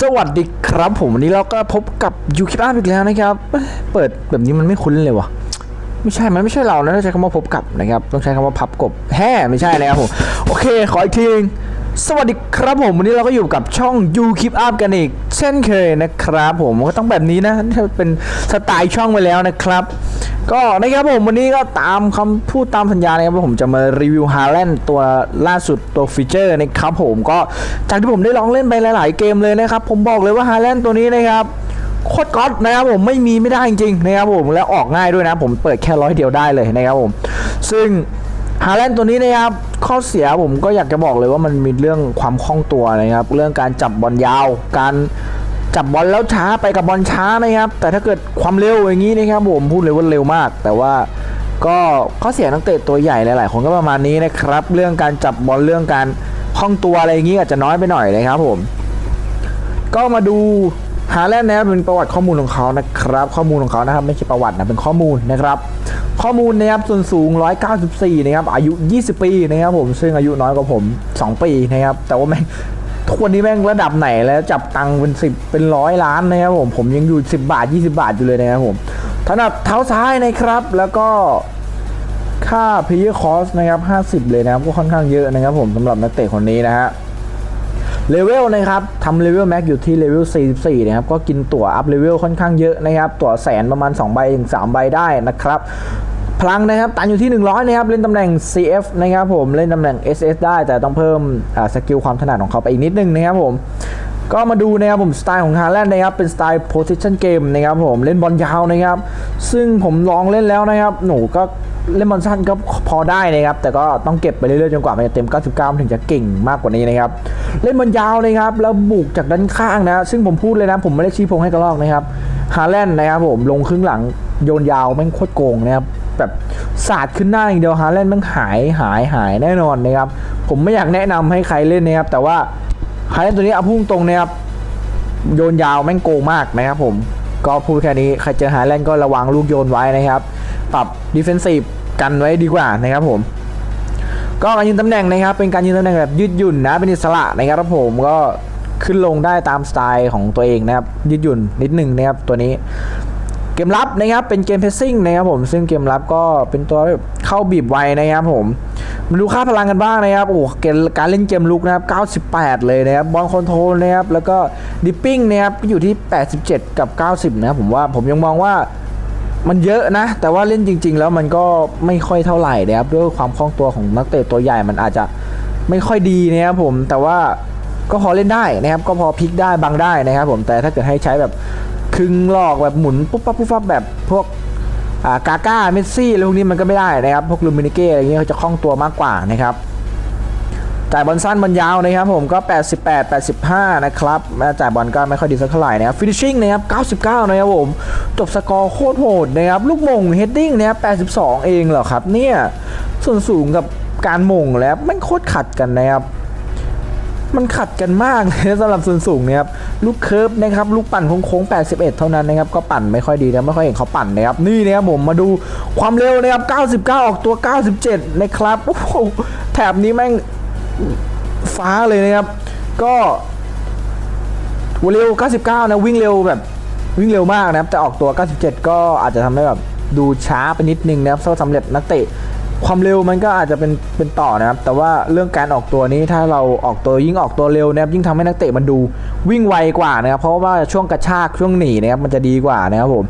สวัสดีครับผมวันนี้เราก็พบกับยูคิปอาอีกแล้วนะครับ เปิดแบบนี้มันไม่คุ้นเลยวะไม่ใช่ มันไม่ใช่เรานะต้องใช้คำว่าพบกับนะครับ ต้องใช้คำว่าพับกบแฮ่ไม่ใช่นะครับผม โอเค ขออีกทีนึง สวัสดีครับผม วันนี้เราก็อยู่กับช่อง You Keep Up กันอีก เช่นเคยนะครับผมก็ต้องแบบนี้นะเป็นสไตล์ช่องไปแล้วนะครับ ก็นะครับผมวันนี้ก็ตามคำพูดตามสัญญานะครับผมจะมารีวิวฮาแลนตัวล่าสุดตัวฟีเจอร์นะครับผมก็จากที่ผมได้ลองเล่นไปหลาย ๆ เกมเลยนะครับ ผมบอกเลยว่าฮาแลนตัวนี้นะครับโคตรก๊อตนะครับผมไม่มีไม่ได้จริงๆนะครับผมแล้วออกง่ายด้วยนะ ผมเปิดแค่ร้อยเดียวได้เลยนะครับผม ซึ่ง ฮาแลนด์ตัวนี้นะครับ ข้อเสียผมก็อยากจะบอกเลยว่ามันมีเรื่องความคล่องตัวนะครับ เรื่องการจับบอลยาว การจับบอลแล้วช้าไปกับบอลช้านะครับ แต่ถ้าเกิดความเร็วอย่างนี้นะครับผมพูดเลยว่าเร็วมาก แต่ว่าก็ข้อเสียนักเตะตัวใหญ่หลาย ๆ คนก็ประมาณนี้นะครับ เรื่องการจับบอลเรื่องการคล่องตัวอะไรอย่างนี้อาจจะน้อยไปหน่อยนะครับผม ก็มาดูฮาแลนด์นะครับเป็นประวัติข้อมูลของเขานะครับ ข้อมูลของเขานะครับไม่ใช่ประวัตินะเป็นข้อมูลนะครับ ข้อมูลนะครับส่วนสูง 194 นะครับ อายุ 20 ปีนะครับผม ซึ่งอายุน้อยกว่าผม 2 ปีนะครับ แต่ว่าแม่งทุกวันนี้แม่งระดับไหนแล้วจับตังค์เป็น 10 เป็นร้อยล้านนะครับผม ผมยังอยู่ 10 บาท 20 บาทอยู่เลยนะครับผมถนัดเท้าซ้ายนะครับ แล้วก็ค่า player cost นะครับ 50 เลยนะครับ ก็ค่อนข้างเยอะนะครับผมสำหรับนักเตะคนนี้นะฮะ เลเวลนะครับทำเลเวลแม็กอยู่ที่เลเวล 44 นะครับ ก็กินตั๋วอัพเลเวลค่อนข้างเยอะนะครับ ตั๋วแสนประมาณ 2 ใบถึง 3 ใบได้นะครับ พลังนะครับตันอยู่ที่ 100 นะครับ เล่นตำแหน่ง CF นะครับผม เล่นตำแหน่ง SS ได้ แต่ต้องเพิ่มสกิลความถนัดของเขาไปอีกนิดนึงนะครับผมก็มาดูนะครับผมสไตล์ของฮาแลนด์นะครับเป็นสไตล์ position game นะครับผมเล่นบอลยาวนะครับ ซึ่งผมลองเล่นแล้วนะครับ หนูก็ เล่นบอลสั้นก็พอได้นะครับ แต่ก็ต้องเก็บไปเรื่อยๆจนกว่ามันจะเต็ม 99 ถึงจะเก่งมากกว่านี้นะครับ เล่นบอลยาวนะครับ แล้วบุกจากด้านข้างนะ ซึ่งผมพูดเลยนะ ผมไม่ได้ชี้พงให้กระลอกนะครับ ฮาแลนด์นะครับผม ลงครึ่งหลังโยนยาวแม่งโคตรโกงนะครับ แบบสาดขึ้นหน้าอย่างเดียว ฮาแลนด์แม่งหายหายหายแน่นอนนะครับ ผมไม่อยากแนะนำให้ใครเล่นนะครับ แต่ว่า ฮาแลนด์ตัวนี้เอาพุ่งตรงนะครับ โยนยาวแม่งโกงมากนะครับผม ก็พูดแค่นี้ ใครเจอฮาแลนด์ก็ระวังลูกโยนไว้นะครับ ปรับดิเฟนซีฟ กันไว้ดีกว่านะครับผม ก็การยืนตำแหน่งนะครับ เป็นการยืนตำแหน่งแบบยืดหยุ่นนะเป็นอิสระนะครับผมก็ขึ้นลงได้ตามสไตล์ของตัวเองนะครับยืดหยุ่นนิดนึงนะครับตัวนี้เกมรับนะครับเป็นเกมเพสซิ่งนะครับผมซึ่งเกมรับก็เป็นตัวเข้าบีบไวนะครับผมมาดูค่าพลังกันบ้างนะครับโอ้เกมการเล่นเกมลุกนะครับ 98 เลยนะครับบอลคอนโทรลนะครับแล้วก็ดิปปิ้งนะครับก็อยู่ที่ 87 กับ 90 นะครับผมว่าผมยังมองว่า มันเยอะนะ แต่ว่าเล่นจริง ๆ แล้วมันก็ไม่ค่อยเท่าไหร่นะครับด้วยความคล่องตัวของนักเตะตัวใหญ่มันอาจจะไม่ค่อยดีนะครับผมแต่ว่าก็พอเล่นได้นะครับ ก็พอพลิกได้บังได้นะครับ ผมแต่ถ้าเกิดให้ใช้แบบคึงหลอกแบบหมุนปุ๊บปั๊บปุ๊บปั๊บแบบพวกอากาก้าเมสซี่อะไรพวกนี้มันก็ไม่ได้นะครับ พวกลูมินิเก้อะไรเงี้ยเขาจะคล่องตัวมากกว่านะครับ จ่ายบอลสั้นบอลยาวนะครับผมก็ 88 85 นะครับแม้จ่ายบอลก็ไม่ค่อยดีสักเท่าไหร่นะครับฟินิชชิ่งนะครับ 99 นะครับผม จบสกอร์โคตรโหดนะครับ ลูกมงเฮดดิ้งนะครับ82 เองเหรอครับเนี่ย ส่วนสูงกับการมงแล้วมันโคตรขัดกันนะครับ มันขัดกันมากเลยสำหรับส่วนสูงเนี่ยครับ ลูกเคิร์ฟนะครับ ลูกปั่นโค้งๆ 81 เท่านั้นนะครับ ก็ปั่นไม่ค่อยดีนะ ไม่ค่อยเห็นเขาปั่นนะครับ นี่นะครับผม มาดูความเร็วนะครับ 99 ออกตัว 97 นะครับ โอ้โห แถบนี้แม่ง ฟ้าเลยนะครับ ก็เร็ว 99 นะ วิ่งเร็วแบบวิ่งเร็วมากนะครับ แต่ออกตัว 97 ก็อาจจะทำให้แบบดูช้าไปนิดนึงนะครับสำหรับนักเตะความเร็วมันก็อาจจะเป็นเป็นต่อนะครับ แต่ว่าเรื่องการออกตัวนี้ถ้าเราออกตัวยิ่งออกตัวเร็วนะครับยิ่งทำให้นักเตะมันดูวิ่งไวกว่านะครับ เพราะว่าช่วงกระชากช่วงหนีนะครับมันจะดีกว่านะครับผม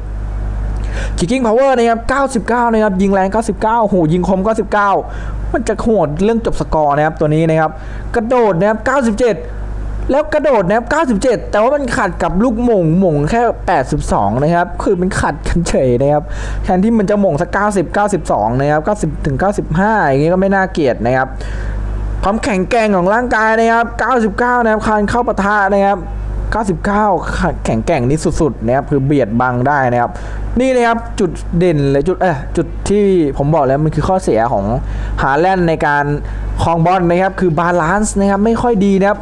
Kicking Power นะครับ 99 นะครับ ยิงแรง 99โหยิงคม 99 มันจะโหดเรื่องจบสกอร์นะครับตัวนี้นะครับ กระโดดนะครับ 97 แล้วกระโดดนะครับ 97 แต่ว่ามันขัดกับลูกหม่งหม่งแค่ 82 นะครับ คือมันขัดกันเฉยนะครับ แทนที่มันจะหม่งสัก 90 92 นะครับ 90 ถึง 95 อย่างงี้ก็ไม่น่าเกลียดนะครับความแข็งแกร่งของร่างกายนะครับ 99 นะครับคานเข้าปะทะนะครับ 99 แข็งแกร่งนี่สุดๆนะครับคือเบียดบังได้นะครับ นี่นะครับจุดเด่นเลยจุดเออจุดที่ผมบอกแล้วมันคือข้อเสียของฮาแลนด์ในการครองบอลนะครับ คือบาลานซ์นะครับไม่ค่อยดีนะครับ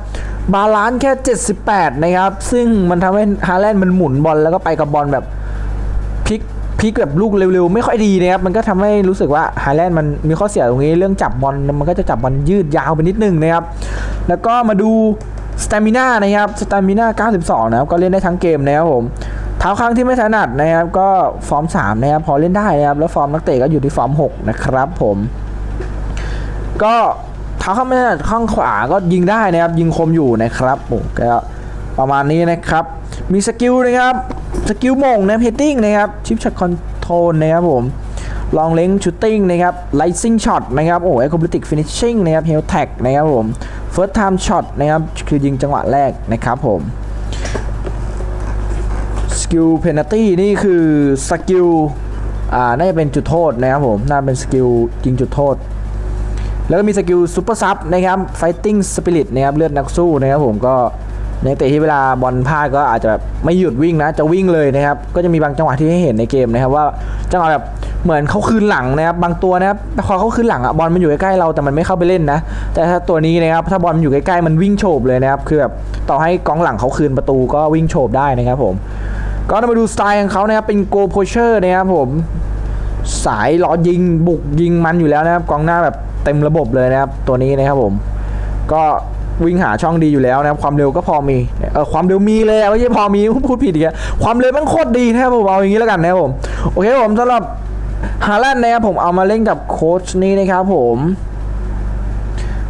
บาลานซ์แค่ 78 นะครับ ซึ่งมันทำให้ฮาแลนด์มันหมุนบอลแล้วก็ไปกับบอลแบบพลิกพลิกแบบลูกเร็วๆ ไม่ค่อยดีนะครับ มันก็ทำให้รู้สึกว่าไฮแลนด์มันมีข้อเสียตรงนี้เรื่องจับบอลมันก็จะจับบอลยืดยาวไปนิดนึงนะครับ แล้วก็มาดู สเตมิน่านะครับสเตมิน่า92 นะครับ ก็เล่นได้ทั้งเกมนะครับผมเท้าครั้งที่ไม่ถนัดนะครับ ก็ฟอร์ม 3 นะครับ พอเล่นได้นะครับ แล้วฟอร์มนักเตะก็อยู่ที่ฟอร์ม 6 นะครับผม ก็เท้าข้างไม่ถนัดข้างขวาก็ยิงได้นะครับ ยิงคมอยู่นะครับโอ้ก็ประมาณนี้นะครับ มีสกิลนะครับ สกิลมงนะเพตติ้งนะครับ ชิปช็อตคอนโทรลนะครับผม ลองเล้งชูตติ้งนะครับไลซิ่งช็อตนะครับโอ้เอ็กโคบิติกฟินิชชิ่งนะครับเฮลแท็กนะครับผมเฟิร์สไทม์ช็อตนะครับคือยิงจังหวะแรกนะครับผมสกิลเพนัลตี้นี่คือสกิลอ่าน่าจะเป็นจุดโทษนะครับผมน่าเป็นสกิลยิงจุดโทษ แล้วก็มีสกิลซูเปอร์ซับนะครับ Fighting Spirit นะครับเลือดนักสู้นะครับผมก็ในเตะที่เวลาบอลพลาดก็อาจจะแบบไม่หยุดวิ่งนะ จะวิ่งเลยนะครับ ก็จะมีบางจังหวะที่ให้เห็นในเกมนะครับว่าจังหวะแบบ เหมือนเขาคืนหลังนะครับบางตัวนะครับพอเขาคืนหลังอะบอลมันอยู่ใกล้ๆเราแต่มันไม่เข้าไปเล่นนะ แต่ถ้าตัวนี้นะครับถ้าบอลมันอยู่ใกล้ๆมันวิ่งโฉบเลยนะครับคือแบบต่อให้กองหลังเขาคืนประตูก็วิ่งโฉบได้นะครับผมก็มาดูสไตล์ของเขานะครับเป็นโกโพเชอร์นะครับผมสายล้อยิงบุกยิงมันอยู่แล้วนะครับกองหน้าแบบเต็มระบบเลยนะครับตัวนี้นะครับผมก็วิ่งหาช่องดีอยู่แล้วนะครับความเร็วก็พอมีเออความเร็วมีเลยไม่ใช่พอมีพูดผิดอีกอะความเร็วมันโคตรดีนะครับผมเอาอย่างนี้แล้วกันนะครับผมโอเคผมสำหรับ ฮาแลนด์นะครับผมเอามาเล่นกับโค้ชนี้นะครับผม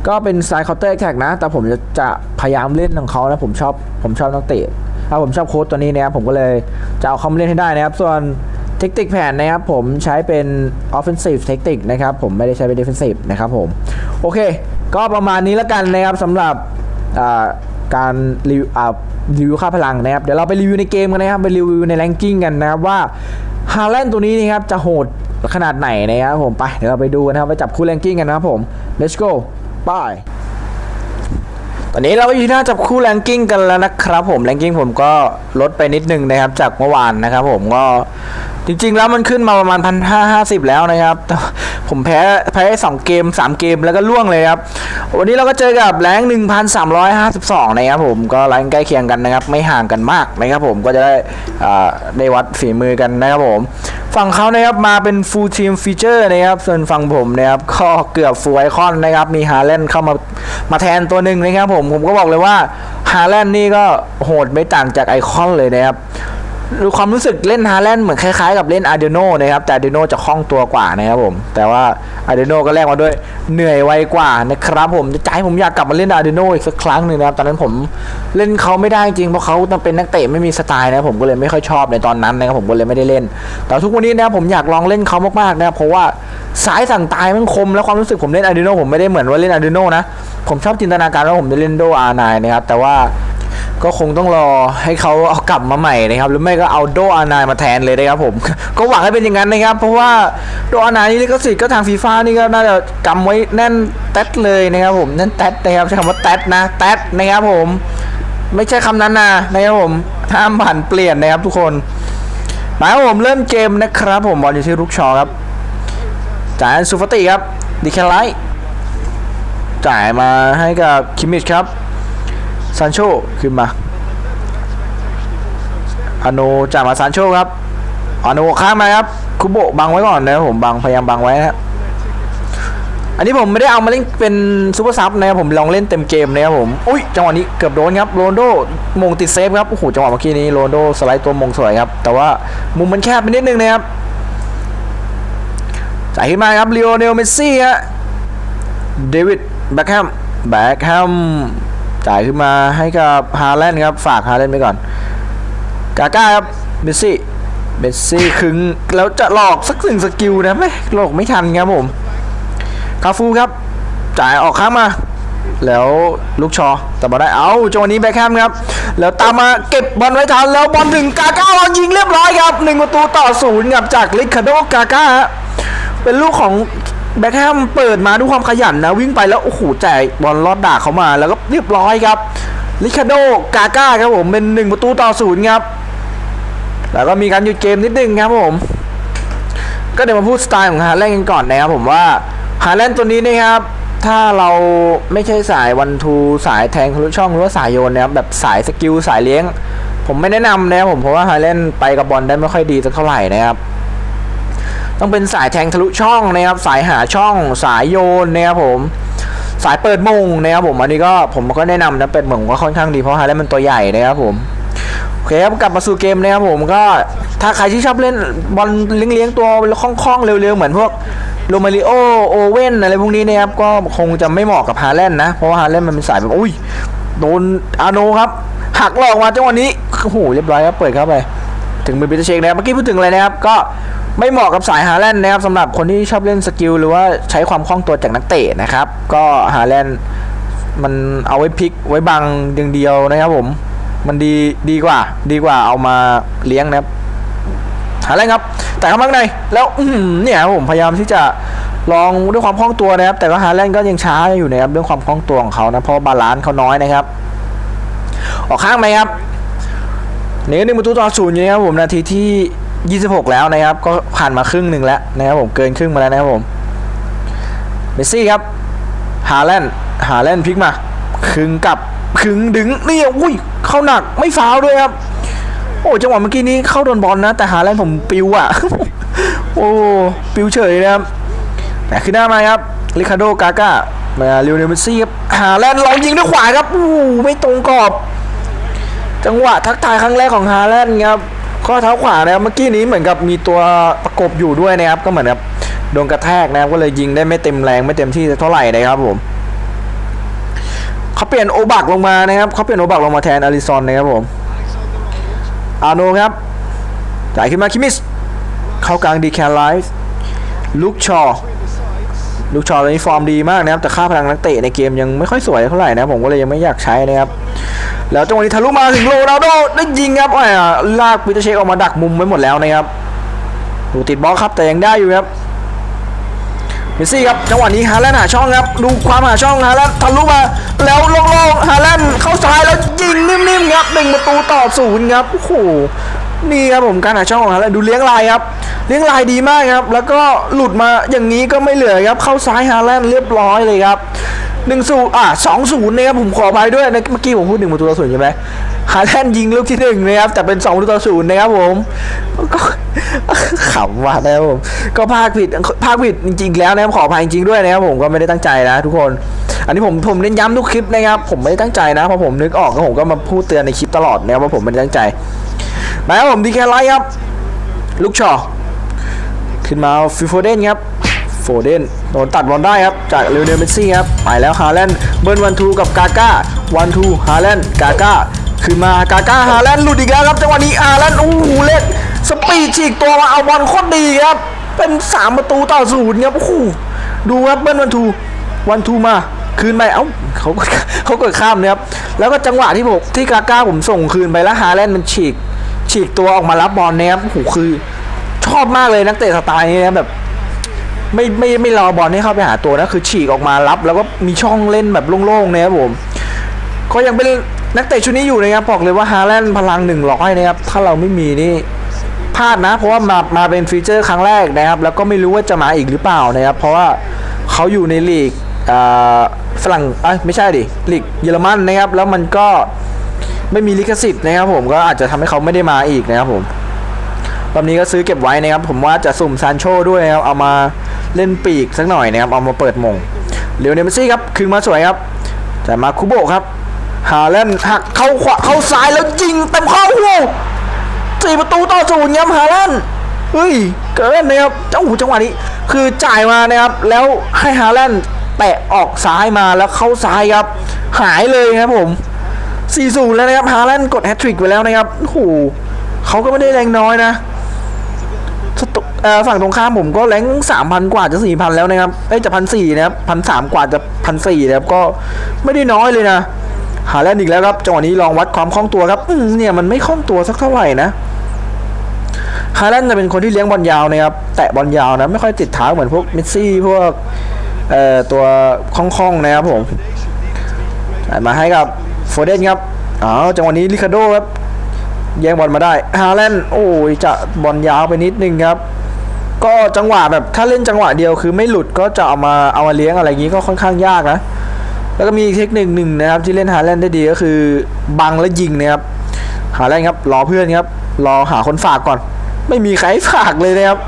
ก็เป็นสไตล์เคาน์เตอร์แท็กนะ แต่ผมจะจะพยายามเล่นของเขานะ ผมชอบ ผมชอบนักเตะถ้าผมชอบโค้ชตัวนี้นะครับ ผมก็เลยจะเอาเขามาเล่นให้ได้นะครับ ส่วนเทคนิคแผนนะครับ ผมใช้เป็น offensive tactic นะครับ ผมไม่ได้ใช้เป็น defensive นะครับผม โอเค ก็ประมาณนี้แล้วกันนะครับสำหรับการรีวิวอ่ารีวิวค่าพลังนะครับ เดี๋ยวเราไปรีวิวในเกมกันนะครับ ไปรีวิวในแรงกิ้งกันนะครับว่า ฮาแลนด์ตัวนี้นะครับจะโหดขนาดไหนนะครับผมไปเดี๋ยวเราไปดูกันนะครับไปจับคู่แรงกิ้งกันนะครับผม let's go bye ตอนนี้เราก็อยู่หน้าจับคู่แรงกิ้งกันแล้วนะครับผมแรงกิ้งผมก็ลดไปนิดนึงนะครับจากเมื่อวานนะครับผมก็ จริง ๆ แล้วมันขึ้นมาประมาณพันห้าห้าสิบแล้วนะครับผมแพ้แพ้สองเกมสามเกมแล้วก็ล่วงเลยครับ วันนี้เราก็เจอกับแรงหนึ่งพันสามร้อยห้าสิบสองนะครับผมก็แรงใกล้เคียงกันนะครับ ไม่ห่างกันมากนะครับผมก็จะได้ได้วัดฝีมือกันนะครับผมฝั่งเขานะครับมาเป็น full team feature นะครับ ส่วนฝั่งผมนะครับก็เกือบ full icon นะครับมีฮาแลนเข้ามามาแทนตัวหนึ่งนะครับผมผมก็บอกเลยว่าฮาแลนนี่ก็โหดไม่ต่างจากไอคอนเลยนะครับ ความรู้สึกเล่นฮาแลนด์เหมือนคล้ายๆกับเล่นอาร์เดโนนะครับ แต่อาร์เดโนจะคล่องตัวกว่านะครับผม แต่ว่าอาร์เดโนก็แลกมาด้วยเหนื่อยไวกว่านะครับผมจะใจผมอยากกลับมาเล่นอาร์เดโนอีกสักครั้งหนึ่งนะครับ ตอนนั้นผมเล่นเขาไม่ได้จริงเพราะเขาเป็นนักเตะไม่มีสไตล์นะผมก็เลยไม่ค่อยชอบในตอนนั้นนะครับผมก็เลยไม่ได้เล่น แต่ทุกวันนี้นะครับผมอยากลองเล่นเขามากๆนะครับเพราะว่าสายสั่งตายมันคมแล้วความรู้สึกผมเล่นอาร์เดโนผมไม่ได้เหมือนว่าเล่นอาร์เดโนนะผมชอบจินตนาการว่าผมจะเล่นโดอาร์ไนนะครับแต่ว่า ก็คงต้องรอให้เขาเอากลับมาใหม่นะครับ หรือไม่ก็เอาโดอานายมาแทนเลยนะครับผม ก็หวังให้เป็นอย่างนั้นนะครับ เพราะว่าโดอานายนี่ลิขสิทธิ์ก็ทางฟีฟ่านี่ก็น่าจะกำไว้แน่นแต๊ดเลยนะครับผมแน่นแต๊ดนะครับใช้คำว่าแต๊ดนะแต๊ดนะครับผม ไม่ใช่คำนั้นนะนะครับผมห้ามผันเปลี่ยนนะครับทุกคนมาครับผมเริ่มเกมนะครับ ผมบอลอยู่ที่ลูกชอครับจ่ายให้ซูฟติครับดิแคไลท์จ่ายมาให้กับคิมมิชครับ ซานโชขึ้นมาอาโนจ่ายมาซานโชครับอาโนข้ามมาครับคุโบะบังไว้ก่อนนะครับผมบังพยายามบังไว้นะครับอันนี้ผมไม่ได้เอามาเล่นเป็นซูเปอร์ซับนะครับผมลองเล่นเต็มเกมนะครับผมอุ้ยจังหวะนี้เกือบโดนครับโรนโดมงติดเซฟครับโอ้โหจังหวะเมื่อกี้นี้โรนโดสไลด์ตัวมงสวยครับ แต่ว่ามุมมันแคบไปนิดนึงนะครับจ่ายขึ้นมาครับลีโอเนลเมสซี่ฮะเดวิดแบ็คแฮมแบ็คแฮม จ่ายขึ้นมาให้กับฮาแลนด์ครับ ฝากฮาแลนด์ไปก่อน กาก้าครับเมสซี่เมสซี่ขึงแล้วจะหลอกสักหนึ่งสกิลนะไม่หลอกไม่ทันครับผมคาฟูครับ จ่ายออกข้างมา แล้วลูกชอแต่บอลได้เอาจังหวะนี้แบ็คแฮมครับ แล้วตามมาเก็บบอลไว้ทันแล้วบอลถึงกาก้ายิงเรียบร้อยครับหนึ่งประตูต่อศูนย์ครับจากลิคาโดกาก้าเป็นลูกของ แบ็คแฮมเปิดมาด้วยความขยันนะ วิ่งไปแล้ว โอ้โหจ่ายบอลลอดด่าเขามาแล้วก็เรียบร้อยครับลิคาโดกาก้าครับผมเป็นหนึ่งประตูต่อศูนย์ครับ แล้วก็มีการหยุดเกมนิดนึงครับผม ก็เดี๋ยวมาพูดสไตล์ของฮาแลนด์กันก่อนนะครับผมว่าฮาแลนด์ตัวนี้นะครับ ถ้าเราไม่ใช่สายวันทูสายแทงทะลุช่องหรือว่าสายโยนนะครับแบบสายสกิลสายเลี้ยง ผมไม่แนะนำนะครับผมเพราะว่าฮาแลนด์ไปกับบอลได้ไม่ค่อยดีสักเท่าไหร่นะครับ ต้องเป็นสายแทงทะลุช่องนะครับสายหาช่องสายโยนนะครับผมสายเปิดมงนะครับผมอันนี้ก็ผมก็แนะนำนะเปิดมงก็ค่อนข้างดีเพราะฮาแลนด์มันตัวใหญ่นะครับผมโอเคครับกลับมาสู่เกมนะครับผมก็ถ้าใครที่ชอบเล่นบอลเลี้ยงๆตัวคล่องๆเร็วๆเหมือนพวกโรมาริโอโอเว่นอะไรพวกนี้นะครับก็คงจะไม่เหมาะกับฮาแลนด์นะเพราะว่าฮาแลนด์มันเป็นสายแบบอุ้ยโดนอาโนครับหักหลอกมาจังหวะนี้โอ้โหเรียบร้อยครับเปิดเข้าไป ถึงมือบิตเชกนะครับเมื่อกี้พูดถึงอะไรนะครับก็ ไม่เหมาะกับสายฮาแลนด์นะครับสำหรับคนที่ชอบเล่นสกิลหรือว่าใช้ความคล่องตัวจากนักเตะนะครับ ก็ฮาแลนด์มันเอาไว้พลิกไว้บังอย่างเดียวนะครับผม มันดีดีกว่า ดีกว่าเอามาเลี้ยงนะครับฮาแลนด์ครับ แต่เข้ามาข้างในแล้วเนี่ยผมพยายามที่จะลองด้วยความคล่องตัวนะครับ แต่ว่าฮาแลนด์ก็ยังช้าอยู่นะครับเรื่องความคล่องตัวของเขานะเพราะบาลานซ์เขาน้อยนะครับ ออกข้างไหมครับนี่หนึ่งประตูต่อศูนย์อยู่นะครับผมนาทีที่ 26 แล้วนะครับ ก็ผ่านมาครึ่งหนึ่งแล้วนะครับผมเกินครึ่งมาแล้วนะครับผมเมสซี่ครับฮาแลนด์ฮาแลนด์พลิกมาคึงกับคึงดึงนี่อุ้ยเข้าหนักไม่ฟาวด้วยครับ โอ้จังหวะเมื่อกี้นี้เข้าโดนบอลนะ แต่ฮาแลนด์ผมปิวอะ โอ้ปิวเฉยนะครับแต่ขึ้นหน้ามาครับริคารโดกาก้ามาลิโอเนลเมสซี่ครับฮาแลนด์ลองยิงด้วยขวาครับอู้ไม่ตรงกรอบ จังหวะทักทายครั้งแรกของฮาแลนด์ครับ ข้อเท้าขวานะครับเมื่อกี้นี้เหมือนกับมีตัวประกบอยู่ด้วยนะครับ ก็เหมือนกับโดนกระแทกนะครับก็เลยยิงได้ไม่เต็มแรงไม่เต็มที่เท่าไหร่นะครับผมเขาเปลี่ยนโอบักลงมานะครับเขาเปลี่ยนโอบักลงมาแทนอาริซอนนะครับผมอาโนครับจ่ายขึ้นมาคิมิสเข้ากลางดีแคลไลฟ์ลูกชอลูกชอตอนนี้ฟอร์มดีมากนะครับ แต่ค่าพลังนักเตะในเกมยังไม่ค่อยสวยเท่าไหร่นะผมก็เลยยังไม่อยากใช้นะครับ แล้วจังหวะนี้ทะลุมาถึงโรนัลโดได้ยิงครับอ่าลากปีเตอร์เชคออกมาดักมุมไว้หมดแล้วนะครับดูติดบล็อกครับแต่ยังได้อยู่ครับเมสซี่ครับจังหวะนี้ฮาแลนด์หาช่องครับดูความหาช่องฮาแลนด์ทะลุมาแล้วโล่งๆฮาแลนด์เข้าซ้ายแล้วยิงนิ่มๆครับหนึ่งประตูต่อศูนย์ครับโอ้โห นี่ครับผมการหาช่องของฮาแลนด์ดูเลี้ยงลายครับเลี้ยงลายดีมากครับ แล้วก็หลุดมาอย่างนี้ก็ไม่เหลือครับเข้าซ้ายฮาแลนด์เรียบร้อยเลยครับหนึ่งศูนย์อะสองศูนย์นะครับผมขออภัยด้วยนะเมื่อกี้ผมพูดหนึ่งประตูต่อศูนย์ใช่ไหมฮาแลนด์ยิงลูกที่หนึ่งนะครับแต่เป็นสองประตูต่อศูนย์นะครับผมก็ขำว่ะนะครับผมก็พากผิดพากผิดจริง ๆ แล้วนะครับขออภัยจริงๆด้วยนะครับผมก็ไม่ได้ตั้งใจนะทุกคน อันนี้ผมผมเน้นย้ำทุกคลิปนะครับผมไม่ได้ตั้งใจนะเพราะผมนึกออกแล้วผมก็มาพูดเตือนในคลิปตลอดนะครับว่าผมไม่ได้ตั้งใจ มาครับผมดีแค่ไลท์ครับ ลูกชอขึ้นมาฟิโฟเดนครับโฟเดนโดนตัดบอลได้ครับ จากเลเนลเมสซี่ครับไปแล้วฮาแลนด์เบิร์นวันทูกับกาก้าวันทูฮาแลนด์กาก้าขึ้นมากาก้าฮาแลนด์หลุดอีกแล้วครับจังหวะนี้ฮาแลนด์โอ้โหเล่นสปีดฉีกตัวมาเอาบอลโคตรดีครับ เป็น 3 ประตูต่อศูนย์ครับโอ้โหดูครับเบิร์นวันทูวันทูมาคืนไปเอ้าเขาเขาเกิดข้ามนะครับแล้วก็จังหวะที่ผมที่กาก้าผมส่งคืนไปแล้วฮาแลนด์มันฉีก ฉีกตัวออกมารับบอลนะครับโหคือชอบมากเลยนักเตะสไตล์นี้นะแบบ ไม่ไม่ไม่รอบอลให้เข้าไปหาตัวนะคือฉีกออกมารับ แล้วก็มีช่องเล่นแบบโล่งๆนะครับผมก็ยังเป็นนักเตะชุดนี้อยู่นะครับบอกเลยว่าฮาแลนด์พลังหนึ่งร้อยนะครับถ้าเราไม่มีนี่พลาดนะ เพราะว่ามามาเป็นฟีเจอร์ครั้งแรกนะครับ แล้วก็ไม่รู้ว่าจะมาอีกหรือเปล่านะครับ เพราะว่าเขาอยู่ในลีกอ่าฝรั่งไม่ใช่ดิลีกเยอรมันนะครับ แล้วมันก็ ไม่มีลิขสิทธิ์นะครับผมก็อาจจะทำให้เขาไม่ได้มาอีกนะครับผมรอบนี้ก็ซื้อเก็บไว้นะครับ ผมว่าจะสุ่มซานโชด้วยนะครับเอามาเล่นปีกสักหน่อยนะครับ เอามาเปิดมงเลียวเนมสซี่ครับคืนมาสวยครับ แต่มาคุโบะครับฮาแลนด์หักเข้าขวาเข้าซ้ายแล้วยิงเต็มเข้าอ้โหสี่ประตูต่อศูนย์ครับฮาแลนด์เฮ้ยเกินนะครับเจ้าหูจังหวะนี้ คือจ่ายมานะครับ แล้วให้ฮาแลนด์แตะออกซ้ายมาแล้วเข้าซ้ายครับ หายเลยครับผม 4-0 แล้วนะครับฮาแลนด์กดแฮตทริกไปแล้วนะครับโอ้โหเขาก็ไม่ได้แรงน้อยนะสตุเออฝั่งตรงข้ามผมก็แรงสามพันกว่าจะสี่พันแล้วนะครับเอ้จะพันสี่นะครับพันสามกว่าจะพันสี่นะครับก็ไม่ได้น้อยเลยนะหาแลนด์อีกแล้วครับจังหวะนี้ลองวัดความคล่องตัวครับเนี่ยมันไม่คล่องตัวสักเท่าไหร่นะฮาแลนด์จะเป็นคนที่เลี้ยงบอลยาวนะครับแตะบอลยาวนะไม่ค่อยติดเท้าเหมือนพวกเมสซี่พวกเอ่อตัวคล่องๆนะครับผมมาให้กับ ฟเดนครับอ๋อจังหวะนี้ลิคาโดครับแย่งบอลมาได้ฮาแลนด์โอ้ยจะบอลยาวไปนิดนึงครับ ก็จังหวะแบบถ้าเล่นจังหวะเดียวคือไม่หลุดก็จะเอามาเอามาเลี้ยงอะไรอย่างนี้ก็ค่อนข้างยากนะ แล้วก็มีเทคนิคหนึ่งนะครับที่เล่นฮาแลนด์ได้ดีก็คือบังและยิงนะครับฮาแลนด์ครับรอเพื่อนครับรอหาคนฝากก่อน ไม่มีใครฝากเลยนะครับ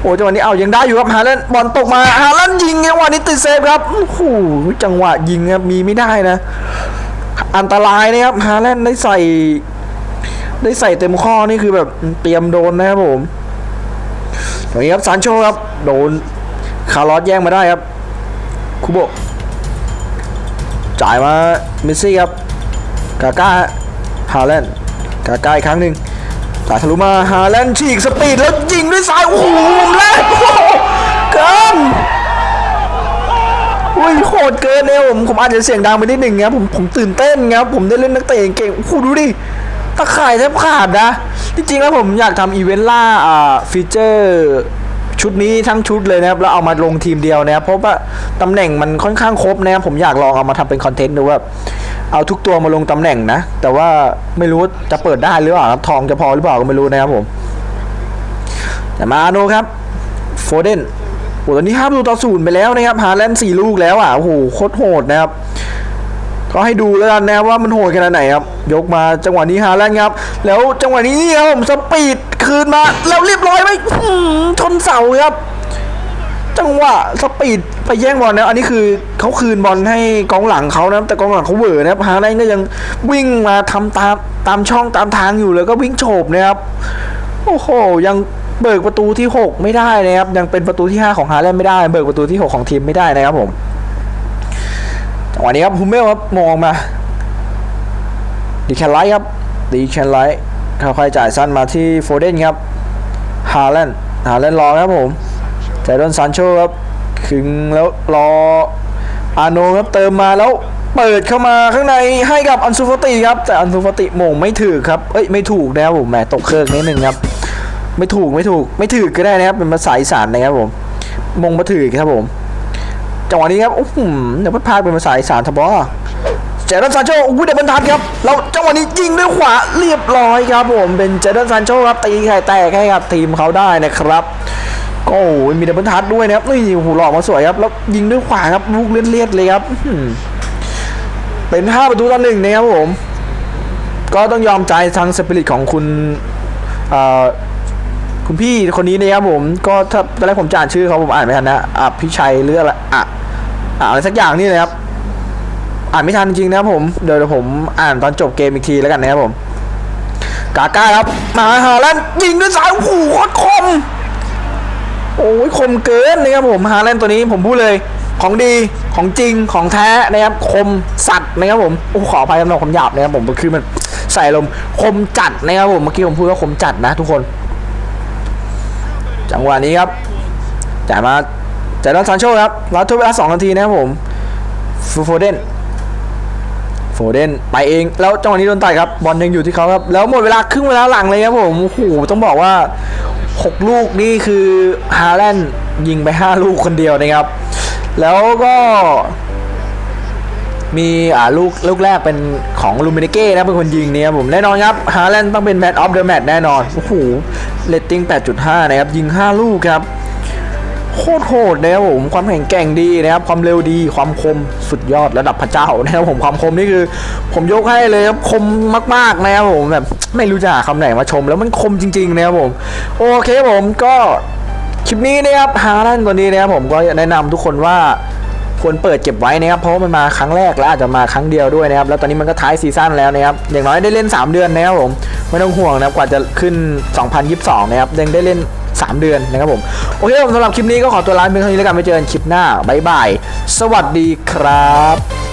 โอ้จังหวะนี้เอายังได้อยู่ครับฮาแลนด์บอลตกมาฮาแลนด์ยิงจังหวะนี้ติดเซฟครับโอ้โหจังหวะยิงครับมีไม่ได้นะ อันตรายนะครับฮาแลนด์ได้ใส่ ได้ใส่เต็มข้อนี่คือแบบเตรียมโดนนะครับผมตรงนี้ครับซานโชครับ โดนคาร์ลอสแย่งมาได้ครับคุโบะจ่ายมาเมสซี่ครับกาก้าฮาแลนด์กาก้าอีกครั้งหนึ่งจ่ายทะลุมาฮาแลนด์ฉีกสปีดแล้วยิงด้วยซ้ายโอ้โหมุมแรกโอ้โหเกิน อุ้ยโหดเกินเนี่ยผมผมอาจจะเสียงดังไปนิดหนึ่งครับผมผมตื่นเต้นครับผมได้เล่นนักเตะเก่งๆโอ้โหดูดิตะข่ายแทบขาดนะ จริงๆแล้วผมอยากทำอีเวนต์ล่าอ่าฟีเจอร์ชุดนี้ทั้งชุดเลยนะครับแล้วเอามาลงทีมเดียวนะครับเพราะว่าตำแหน่งมันค่อนข้างครบนะครับผมอยากลองเอามาทำเป็นคอนเทนต์ดูว่าเอาทุกตัวมาลงตำแหน่งนะ แต่ว่าไม่รู้จะเปิดได้หรือเปล่าครับทองจะพอหรือเปล่าก็ไม่รู้นะครับผม แต่มาอาโนครับโฟเดน โอ้ตอนนี้ห้าประตูต่อศูนย์ไปแล้วนะครับฮาแลนด์สี่ลูกแล้วอะโอ้โหโคตรโหดนะครับก็ให้ดูแล้วกันนะว่ามันโหดขนาดไหนครับ ยกมาจังหวะนี้ฮาแลนด์ครับ แล้วจังหวะนี้นี่ครับผมสปีดคืนมาแล้วเรียบร้อยไหมชนเสาครับ จังหวะสปีดไปแย่งบอลนะอันนี้คือเขาคืนบอลให้กองหลังเขานะแต่กองหลังเขาเหวอนะครับฮาแลนด์ก็ยังวิ่งมาทำตามตามช่องตามทางอยู่แล้วก็วิ่งโฉบนะครับโอ้โหยัง เบิกประตูที่ 6 ไม่ได้นะครับยังเป็นประตูที่ 5 ของฮาแลนด์ไม่ได้ เบิกประตูที่ 6 ของทีมไม่ได้นะครับผมจังหวะนี้ครับฮูเมลครับมองมาดีแคนไลท์ครับดีแคนไลท์ค่อยๆจ่ายสั้นมาที่โฟเดนครับฮาแลนด์ฮาแลนด์รอครับผมใจดอนซานโชครับขึงแล้วรออาโนครับเติมมาแล้วเปิดเข้ามาข้างในให้กับอันซูฟติครับ แต่อันซูฟติมงไม่ถือครับ เอ้ยไม่ถูกนะครับผมแหมตกเครื่องนิดนึงครับ ไม่ถูกไม่ถูก ไม่ถือก็ได้นะครับเป็นภาษาอีสานนะครับผมมงมาถือครับผมจังหวะนี้ครับโอ้โหเดี๋ยวพัดพากเป็นภาษาอีสานทบอเจดอนซานโชอุ้ยเดบรรทัดครับแล้วจังหวะนี้ยิงด้วยขวาเรียบร้อยครับผมเป็นเจดอนซานโชครับตีไข่แตกให้กับทีมเขาได้นะครับก็โอ้โหมีเดบเบิลทัดด้วยนะครับนี่โอ้โหลอกมาสวยครับแล้วยิงด้วยขวาครับลูกเลียดๆเลยครับเป็นห้าประตูต่อหนึ่งนะครับผม ก็ต้องยอมใจทางสปิริตของคุณเอ่อ คุณพี่คนนี้นะครับผม ก็ถ้าตอนแรกผมจะอ่านชื่อเขาผมอ่านไม่ทันนะอะพี่ชัยหรืออะไรอะอะอะไรสักอย่างนี่เลยครับ อ่านไม่ทันจริงๆนะครับผมเดี๋ยวเดี๋ยวผมอ่านตอนจบเกมอีกทีแล้วกันนะครับผม กาก้าครับมาฮาแลนยิงด้วยซ้ายโอ้โหโคตรคมโอ้ยคมเกินนะครับผมฮาแลนตัวนี้ผมพูดเลยของดีของจริงของแท้นะครับคมสัตว์นะครับผมโอ้ขออภัยสำหรับคำหยาบนะครับผมคือมันใส่ลมคมจัดนะครับผมเมื่อกี้ผมพูดว่าคมจัดนะทุกคน จังหวะนี้ครับจ่ายมาจ่ายด้านซานโชครับรับทดเวลา2นาทีนะครับผมฟูโฟเดนโฟเดนไปเองแล้วจังหวะนี้โดนต่อยครับบอลยังอยู่ที่เขาครับแล้วหมดเวลาครึ่งเวลาหลังเลยครับผมโอ้โหต้องบอกว่า 6 ลูกนี่คือฮาแลนด์ยิงไป 5 ลูกคนเดียวนะครับ แล้วก็ มีอ่าลูกลูกแรกเป็นของลูมิเนเก้นะเป็นคนยิงเนี่ยครับผมแน่นอนครับฮาแลนด์ต้องเป็นแมตช์ออฟเดอะแมตช์แน่นอนโอ้โหเรตติ้ง 8.5 นะครับ ยิง 5 ลูกครับโคตรโหดนะครับผมความแข็งแกร่งดีนะครับความเร็วดีความคมสุดยอดระดับพระเจ้านะครับผมความคมนี่คือ ผมยกให้เลยครับคมมากๆนะครับผมแบบไม่รู้จะหาคำไหนมาชม แล้วมันคมจริงๆนะครับผม โอเคผมก็คลิปนี้นะครับฮาแลนด์ตัวนี้นะครับผมก็แนะนำทุกคนว่า ควรเปิดเก็บไว้นะครับเพราะมันมาครั้งแรกและอาจจะมาครั้งเดียวด้วยนะครับแล้วตอนนี้มันก็ท้ายซีซั่นแล้วนะครับอย่างน้อยได้เล่น 3 เดือนนะครับผมไม่ต้องห่วงนะครับกว่าจะขึ้น 2022 นะครับยังได้เล่น 3 เดือนนะครับผมโอเคผมสำหรับคลิปนี้ก็ขอตัวลาไปเพียงเท่านี้แล้วกันไปเจอกันคลิปหน้าบ๊ายบายสวัสดีครับ